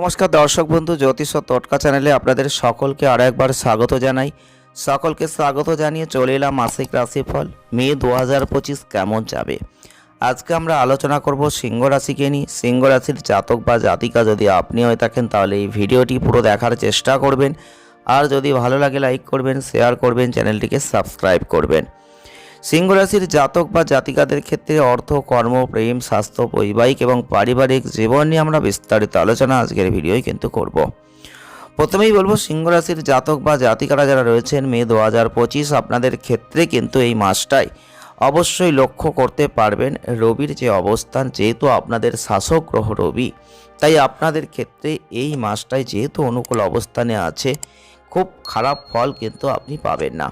নমস্কার দর্শক বন্ধু, জ্যোতিষ তটকা চ্যানেলে আপনাদের সকলকে আরও একবার স্বাগত জানাই। সকলকে স্বাগত জানিয়ে চলে এলাম মাসিক রাশিফল। মে দু হাজার পঁচিশ কেমন যাবে? আজকে আমরা আলোচনা করব সিংহ রাশিকে নিয়ে। সিংহ রাশির জাতক বা জাতিকা যদি আপনি হয়ে থাকেন, তাহলে এই ভিডিওটি পুরো দেখার চেষ্টা করবেন। আর যদি ভালো লাগে, লাইক করবেন, শেয়ার করবেন, চ্যানেলটিকে সাবস্ক্রাইব করবেন। সিংহ রাশির জাতক বা জাতিকাদের ক্ষেত্রে অর্থ, কর্ম, প্রেম, স্বাস্থ্য, বৈবাহিক এবং পারিবারিক জীবন নিয়ে আমরা বিস্তারিত আলোচনা আজকের ভিডিওই কিন্তু করব। প্রথমেই বলব সিংহ রাশির জাতক বা জাতিকারা যারা রয়েছেন, মে দু পঁচিশ আপনাদের ক্ষেত্রে কিন্তু এই মাসটাই অবশ্যই লক্ষ্য করতে পারবেন, রবির যে অবস্থান, যেহেতু আপনাদের শাসক গ্রহ রবি, তাই আপনাদের ক্ষেত্রে এই মাসটাই যেহেতু অনুকূল অবস্থানে আছে, খুব খারাপ ফল কিন্তু আপনি পাবেন না।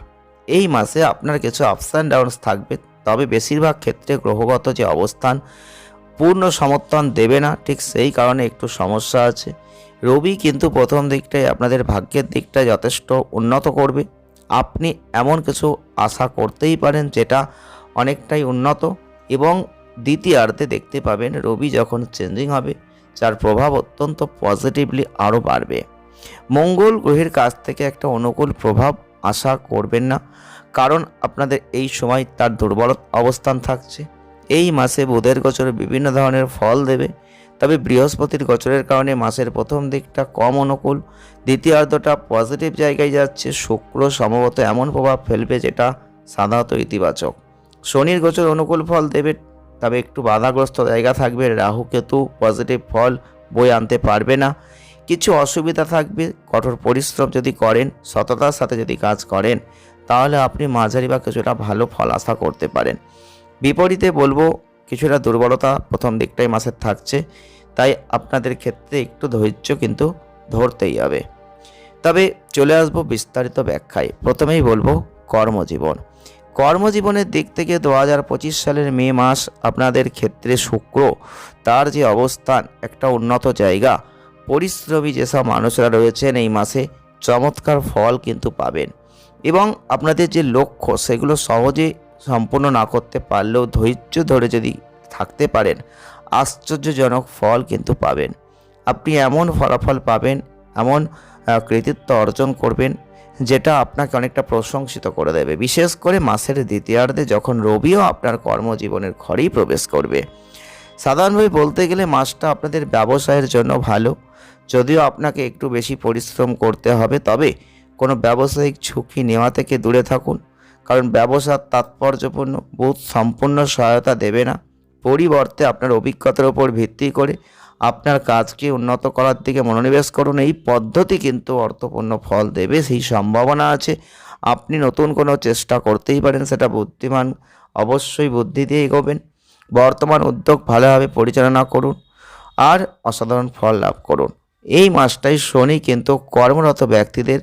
এই মাসে আপনার কিছু আপস অ্যান্ড ডাউনস থাকবে। তবে বেশিরভাগ ক্ষেত্রে গ্রহগত যে অবস্থান, পূর্ণ সমর্থন দেবে না। ঠিক সেই কারণে একটু সমস্যা আছে। রবি কিন্তু প্রথম দিকটায় আপনাদের ভাগ্যের দিকটা যথেষ্ট উন্নত করবে। আপনি এমন কিছু আশা করতেই পারেন যেটা অনেকটাই উন্নত। এবং দ্বিতীয়ার্ধে দেখতে পাবেন রবি যখন চেঞ্জিং হবে, যার প্রভাব অত্যন্ত পজিটিভলি আরও বাড়বে। মঙ্গল গ্রহের কাছ থেকে একটা অনুকূল প্রভাব আশা করবেন না। কারণ আপনাদের এই সময় তার দুর্বল অবস্থান থাকছে। এই মাসে বুধের গোচরে বিভিন্ন ধরনের ফল দেবে। তবে বৃহস্পতির গোচরের কারণে মাসের প্রথম দিকটা কম অনুকূল। দ্বিতীয়ার্ধটা পজিটিভ জায়গায় যাচ্ছে। শুক্র সম্ভবত এমন প্রভাব ফেলবে যেটা সাধারণত ইতিবাচক। শনির গোচর অনুকূল ফল দেবে। তবে একটু বাধাগ্রস্ত জায়গা থাকবে। রাহু কেতু পজিটিভ ফল বই আনতে পারবে না। কিছু অসুবিধা থাকবে, কঠোর পরিশ্রম যদি করেন, সততার সাথে যদি কাজ করেন, তাহলে আপনি মাঝারি বা কিছুটা ভালো ফল আশা করতে পারেন। বিপরীতে বলব, কিছুটা দুর্বলতা প্রথম দিকটাই মাসের থাকছে, তাই আপনাদের ক্ষেত্রে একটু ধৈর্য কিন্তু ধরতেই হবে। তবে চলে আসব বিস্তারিত ব্যাখ্যায়। প্রথমেই বলব, কর্মজীবন। কর্মজীবনের দিক থেকে দু হাজার পঁচিশ সালের মে মাস আপনাদের ক্ষেত্রে শুক্র, তার যে অবস্থান, একটা উন্নত জায়গা। পরিশ্রমী যেসব মানুষরা রয়েছেন এই মাসে চমৎকার ফল কিন্তু পাবেন। এবং আপনাদের যে লক্ষ্য, সেগুলো সহজে সম্পূর্ণ না করতে পারলেও ধৈর্য ধরে যদি থাকতে পারেন, আশ্চর্যজনক ফল কিন্তু পাবেন। আপনি এমন ফলাফল পাবেন, এমন কৃতিত্ব অর্জন করবেন, যেটা আপনাকে অনেকটা প্রশংসিত করে দেবে। বিশেষ করে মাসের দ্বিতীয়ার্ধে যখন রবিও আপনার কর্মজীবনের ঘরেই প্রবেশ করবে। সাধারণভাবে বলতে গেলে মাসটা আপনাদের ব্যবসায়ের জন্য ভালো যদিও আপনাকে একটু বেশি পরিশ্রম করতে হবে, তবে কোনো ব্যবসায়িক ঝুঁকি নেওয়া থেকে দূরে থাকুন। কারণ ব্যবসার তাৎপর্যপূর্ণ, বুধ সম্পূর্ণ সহায়তা দেবে না। পরিবর্তে আপনার অভিজ্ঞতার উপর ভিত্তি করে আপনার কাজকে উন্নত করার দিকে মনোনিবেশ করুন। এই পদ্ধতি কিন্তু অর্থপূর্ণ ফল দেবে, সেই সম্ভাবনা আছে। আপনি নতুন কোনো চেষ্টা করতেই পারেন, সেটা বুদ্ধিমান, অবশ্যই বুদ্ধি দিয়ে এগোবেন। বর্তমান উদ্যোগ ভালোভাবে পরিচালনা করুন, আর অসাধারণ ফল লাভ করুন। এই মাসটাই শনি কিন্তু কর্মরত ব্যক্তিদের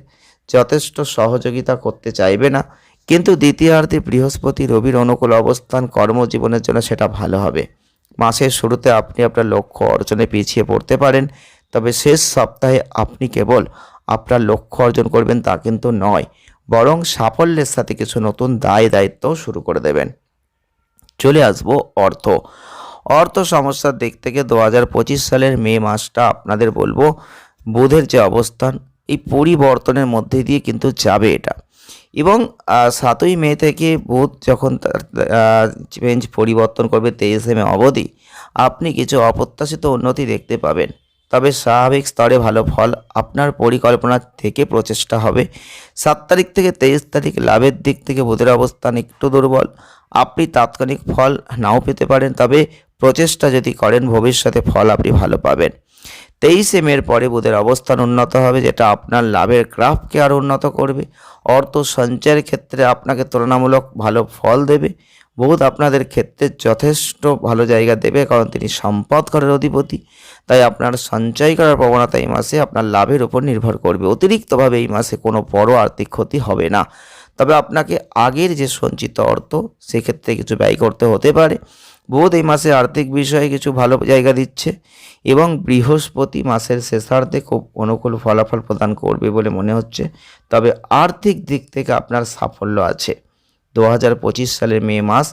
যথেষ্ট সহযোগিতা করতে চাইবে না। কিন্তু দ্বিতীয়ার্ধে বৃহস্পতি রবির অনুকূল অবস্থান কর্মজীবনের জন্য সেটা ভালো হবে। মাসের শুরুতে আপনি আপনার লক্ষ্য অর্জনে পিছিয়ে পড়তে পারেন, তবে শেষ সপ্তাহে আপনি কেবল আপনার লক্ষ্য অর্জন করবেন তা কিন্তু নয়, বরং সাফল্যের সাথে কিছু নতুন দায় দায়িত্ব শুরু করে দেবেন। চলে আসব অর্থ। অর্থ সমস্যার দিক থেকে দু হাজার পঁচিশ সালের মে মাসটা আপনাদের বলব বুধের যে অবস্থান, এই পরিবর্তনের মধ্যে দিয়ে কিন্তু যাবে এটা। এবং সাতই মে থেকে বুধ যখন চেঞ্জ পরিবর্তন করবে তেইশে মে অবধি, আপনি কিছু অপ্রত্যাশিত উন্নতি দেখতে পাবেন। তবে স্বাভাবিক স্তরে ভালো ফল আপনার পরিকল্পনা থেকে প্রচেষ্টা হবে। সাত তারিখ থেকে তেইশ তারিখ লাভের দিক থেকে বুধের অবস্থান একটু দুর্বল আপনি তাৎক্ষণিক ফল নাও পেতে পারেন, তবে প্রচেষ্টা যদি করেন, ভবিষ্যতে ফল আপনি ভালো পাবেন। তেইশে মের পরে বুধের অবস্থান উন্নত হবে, যেটা আপনার লাভের গ্রাফকে আরও উন্নত করবে। অর্থ সঞ্চয়ের ক্ষেত্রে আপনাকে তুলনামূলক ভালো ফল দেবে। বুধ আপনাদের ক্ষেত্রে যথেষ্ট ভালো জায়গা দেবে, কারণ তিনি সম্পদ করার অধিপতি। তাই আপনার সঞ্চয় করার প্রবণতা এই মাসে আপনার লাভের উপর নির্ভর করবে। অতিরিক্তভাবে এই মাসে কোনো বড় আর্থিক ক্ষতি হবে না। তবে আপনাকে আগের যে সঞ্চিত অর্থ, সেক্ষেত্রে কিছু ব্যয় করতে হতে পারে। বুধ এই মাসে আর্থিক বিষয়ে কিছু ভালো জায়গা দিচ্ছে এবং বৃহস্পতি মাসের শেষার্ধে খুব অনুকূল ফলাফল প্রদান করবে বলে মনে হচ্ছে। তবে আর্থিক দিক থেকে আপনার সাফল্য আছে। দু হাজার পঁচিশ সালের মে মাস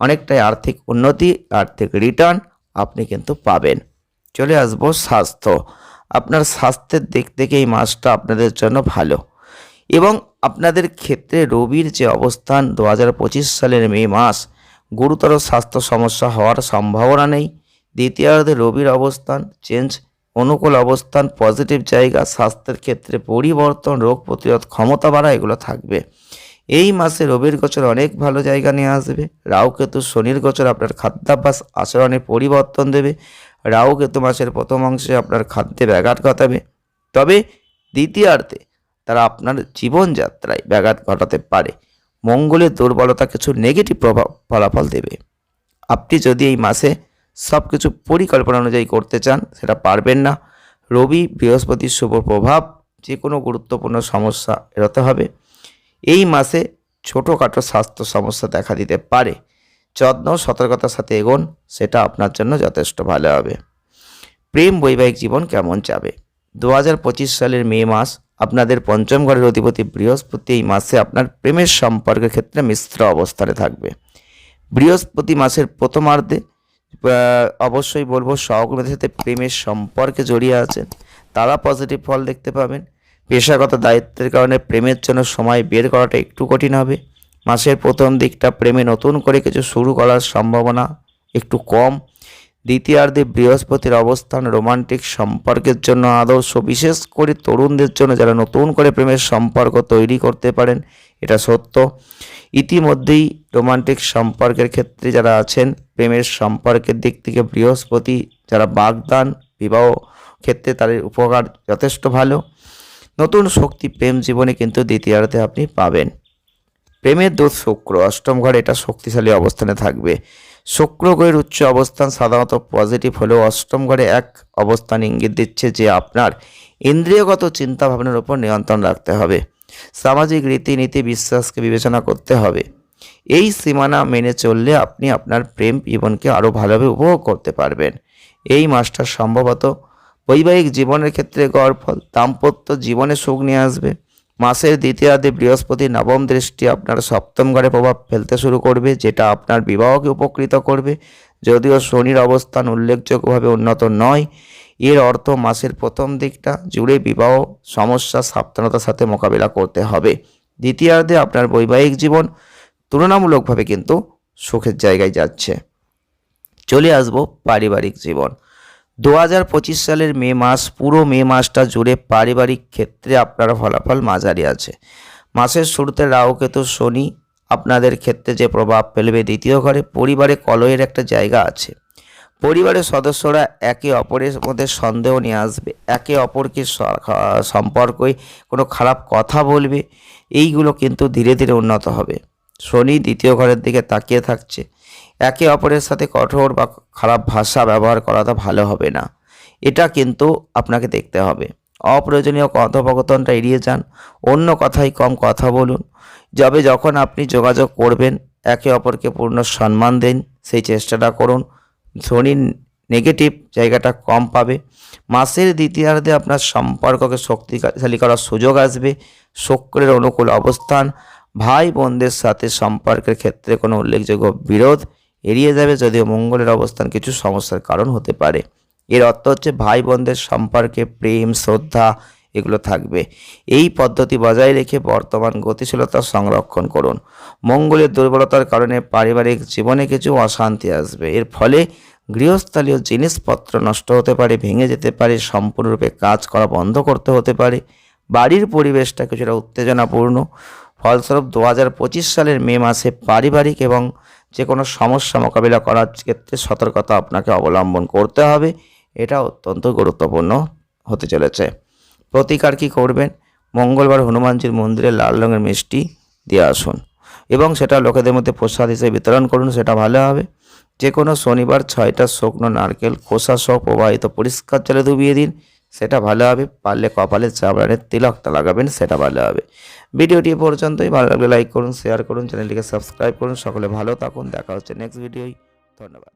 অনেকটাই আর্থিক উন্নতি, আর্থিক রিটার্ন আপনি কিন্তু পাবেন। চলে আসব স্বাস্থ্য। আপনার স্বাস্থ্যের দিক থেকে এই মাসটা আপনাদের জন্য ভালো। এবং আপনাদের ক্ষেত্রে রবির যে অবস্থান দু হাজার পঁচিশ সালের মে মাস, গুরুতর স্বাস্থ্য সমস্যা হওয়ার সম্ভাবনা নেই। দ্বিতীয়ার্ধে রবির অবস্থান চেঞ্জ অনুকূল অবস্থান পজিটিভ জায়গা, স্বাস্থ্যের ক্ষেত্রে পরিবর্তন, রোগ প্রতিরোধ ক্ষমতা বাড়া, এগুলো থাকবে। এই মাসে রবির গোচর অনেক ভালো জায়গা নিয়ে আসবে। রাহু কেতু শনির গোচর আপনার খাদ্যাভ্যাস আচরণে পরিবর্তন দেবে। রাহু কেতু মাসের প্রথম অংশে আপনার খাদ্যে ব্যাঘাত ঘটাবে। তবে দ্বিতীয়ার্ধে তারা আপনার জীবনযাত্রায় ব্যাঘাত ঘটাতে পারে। মঙ্গলের দুর্বলতা কিছু নেগেটিভ প্রভাব ফলাফল দেবে। আপনি যদি এই মাসে সব কিছু পরিকল্পনা অনুযায়ী করতে চান, সেটা পারবেন না। রবি বৃহস্পতির শুভ প্রভাব যে কোনো গুরুত্বপূর্ণ সমস্যা এড়াতে হবে। এই মাসে ছোটোখাটো স্বাস্থ্য সমস্যা দেখা দিতে পারে। যত্ন, সতর্কতার সাথে এগোন, সেটা আপনার জন্য যথেষ্ট ভালো হবে। প্রেম, বৈবাহিক জীবন কেমন যাবে? দু হাজার পঁচিশ সালের মে মাস আপনাদের পঞ্চম ঘরের অধিপতি বৃহস্পতি এই মাসে আপনার প্রেমের সম্পর্কের ক্ষেত্রে মিশ্র অবস্থানে থাকবে। বৃহস্পতি মাসের প্রথমার্ধে অবশ্যই বলব সহকর্মীদের সাথে প্রেমের সম্পর্কে জড়িয়ে আছেন। তারা পজিটিভ ফল দেখতে পাবেন। পেশাগত দায়িত্বের কারণে প্রেমের জন্য সময় বের করাটা একটু কঠিন হবে। মাসের প্রথম দিকটা প্রেমে নতুন করে কিছু শুরু করার সম্ভাবনা একটু কম। দ্বিতীয়ার্ধে বৃহস্পতির অবস্থান রোমান্টিক সম্পর্কের জন্য আদর্শ বিশেষ করে তরুণদের জন্য যারা নতুন করে প্রেমের সম্পর্ক তৈরি করতে পারেন, এটা সত্য। ইতিমধ্যেই রোমান্টিক সম্পর্কের ক্ষেত্রে যারা আছেন, প্রেমের সম্পর্কের দিক থেকে বৃহস্পতি যারা বাগদান, বিবাহ ক্ষেত্রে তাদের উপকার যথেষ্ট ভালো। নতুন শক্তি প্রেম জীবনে কিন্তু দ্বিতীয়ার্ধে আপনি পাবেন। প্রেমের দোষ শুক্র, অষ্টম ঘরে এটা শক্তিশালী অবস্থানে থাকবে। শুক্র গ্রহের উচ্চ অবস্থান সাধারণত পজিটিভ হলেও অষ্টম ঘরে এক অবস্থান ইঙ্গিত দিচ্ছে যে আপনার ইন্দ্রিয়গত চিন্তা ভাবনার উপর নিয়ন্ত্রণ রাখতে হবে। সামাজিক রীতিনীতি, বিশ্বাসকে বিবেচনা করতে হবে। এই সীমানা মেনে চললে আপনি আপনার প্রেম জীবনকে আরও ভালোভাবে উপভোগ করতে পারবেন। এই মাসটা সম্ভবত বৈবাহিক জীবনের ক্ষেত্রে গড় ফল, দাম্পত্য জীবনে সুখ নিয়ে আসবে। মাসের দ্বিতীয়ার্ধে বৃহস্পতি নবম দৃষ্টি আপনার সপ্তম ঘরে প্রভাব ফেলতে শুরু করবে, যেটা আপনার বিবাহকে উপকৃত করবে। যদিও শনির অবস্থান উল্লেখযোগ্যভাবে উন্নত নয়, এর অর্থ মাসের প্রথম দিকটা জুড়ে বিবাহ সমস্যা, সাবধানতার সাথে মোকাবিলা করতে হবে। দ্বিতীয়ার্ধে আপনার বৈবাহিক জীবন তুলনামূলকভাবে কিন্তু সুখের জায়গায় যাচ্ছে। চলে আসব পারিবারিক জীবন। দু পঁচিশ সালের মে মাস, পুরো মে মাসটা জুড়ে পারিবারিক ক্ষেত্রে আপনার ফলাফল মাঝারি আছে। মাসের শুরুতে রাহুকেতু শনি আপনাদের ক্ষেত্রে যে প্রভাব ফেলবে দ্বিতীয় ঘরে পরিবারে কলহের একটা জায়গা আছে। পরিবারের সদস্যরা একে অপরের মধ্যে সন্দেহ নিয়ে আসবে, একে অপরকে সম্পর্কে কোনো খারাপ কথা বলবে, এইগুলো কিন্তু ধীরে ধীরে উন্নত হবে। শনি দ্বিতীয় ঘরের দিকে তাকিয়ে থাকছে। একে অপরের সাথে কঠোর বা খারাপ ভাষা ব্যবহার করাটা ভালো হবে না। এটা কিন্তু আপনাকে দেখতে হবে। অপ্রয়োজনীয় কথোপকথনটা এড়িয়ে যান, অন্য কথাই কম কথা বলুন। যবে যখন আপনি যোগাযোগ করবেন, একে অপরকে পূর্ণ সম্মান দিন, সেই চেষ্টাটা করুন। শনির নেগেটিভ জায়গাটা কম পাবে। মাসের দ্বিতীয়ার্ধে আপনার সম্পর্ককে শক্তিশালী করার সুযোগ আসবে। শুক্রের অনুকূল অবস্থান ভাই বোনদের সাথে সম্পর্কের ক্ষেত্রে কোনো উল্লেখযোগ্য বিরোধ এড়িয়ে যাবে যদিও মঙ্গলের অবস্থান কিছু সমস্যার কারণ হতে পারে। এর অর্থ হচ্ছে ভাই বোনদের সম্পর্কে প্রেম, শ্রদ্ধা এগুলো থাকবে। এই পদ্ধতি বজায় রেখে বর্তমান গতিশীলতা সংরক্ষণ করুন। মঙ্গলের দুর্বলতার কারণে পারিবারিক জীবনে কিছু অশান্তি আসবে। এর ফলে গৃহস্থালীয় জিনিসপত্র নষ্ট হতে পারে, ভেঙে যেতে পারে, সম্পূর্ণরূপে কাজ করা বন্ধ করতে হতে পারে। বাড়ির পরিবেশটা কিছুটা উত্তেজনাপূর্ণ। ফলস্বরূপ দু হাজার পঁচিশ সালের মে মাসে পারিবারিক এবং যে কোনো সমস্যা মোকাবিলা করার ক্ষেত্রে সতর্কতা আপনাকে অবলম্বন করতে হবে। এটা অত্যন্ত গুরুত্বপূর্ণ হতে চলেছে। প্রতিকার কী করবেন? মঙ্গলবার হনুমানজির মন্দিরে লাল রঙের মিষ্টি দিয়ে আসুন এবং সেটা লোকেদের মধ্যে প্রসাদ হিসেবে বিতরণ করুন, সেটা ভালো হবে। যে কোনো শনিবার ছয়টা শুকনো নারকেল খোসা সহ প্রবাহিত পরিষ্কার জলে ডুবিয়ে দিন, সেটা ভালো হবে। পারলে কপালে চাবড়ানের তিলকটা লাগাবেন, সেটা ভালো হবে। ভিডিওটি পর্যন্তই। ভালো লাগলে লাইক করুন শেয়ার করুন চ্যানেলটিকে সাবস্ক্রাইব করুন। সকলে ভালো থাকুন। দেখা হচ্ছে নেক্সট ভিডিওই ধন্যবাদ।